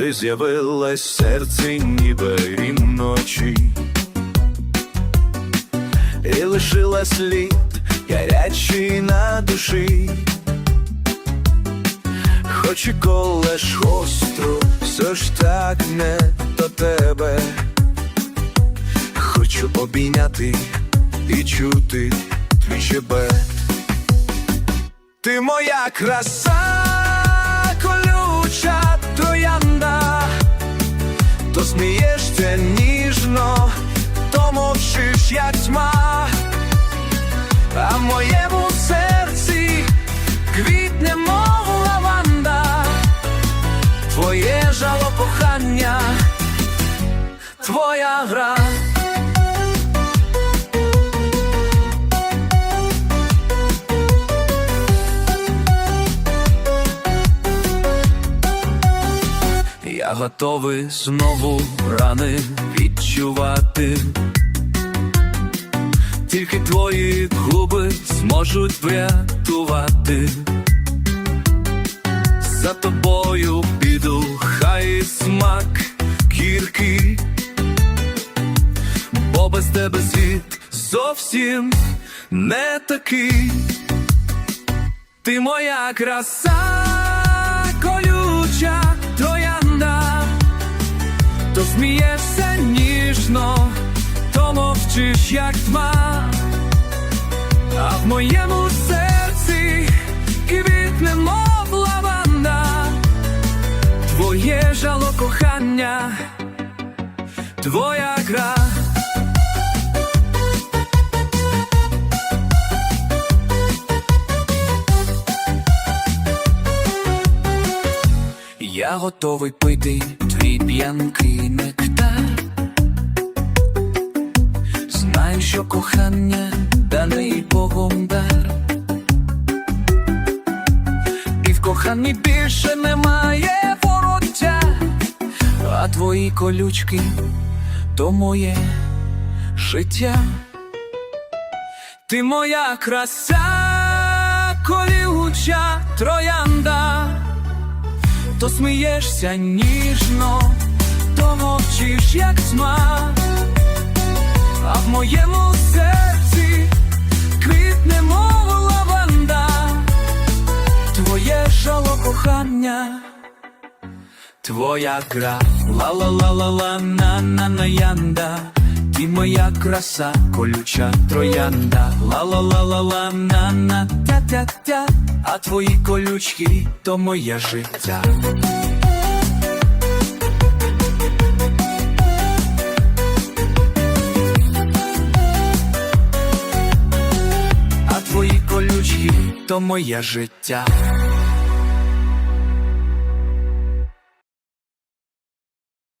ти з'явилась в серці, ніби і вночі, і лишила слід гарячий на душі. Хоч і колеш гостро, все ж так не до тебе. Хочу обійняти і чути твій щебет. Ти моя краса, а в моєму серці квітне, мов лаванда, твоє жало кохання, твоя гра. Я готовий знову рани відчувати. Тільки твої губи зможуть врятувати. За тобою піду, хай смак гіркий, бо без тебе світ зовсім не такий. Ти моя краса, колюча троянда, то смієшся ніжно, то мовчиш, як тьма, а в моєму серці квітне, мов лаванда, твоє жало кохання, твоя гра. Я готовий пити твій п'янкий нектар. Що кохання даний Богом дар. І в коханні більше немає вороття, а твої колючки то моє життя. Ти моя краса, колюча троянда то смієшся ніжно, то мовчиш, як тьма, в моєму серці квітне, мов лаванда, твоє жало кохання, твоя гра, ла-ла-ла-ла-ла, на-на-на янда. Ти моя краса, колюча троянда, ла-ла-ла-ла-ла, на-на тя-тя-тя, а твої колючки то моє життя. А твої колючки то моє життя.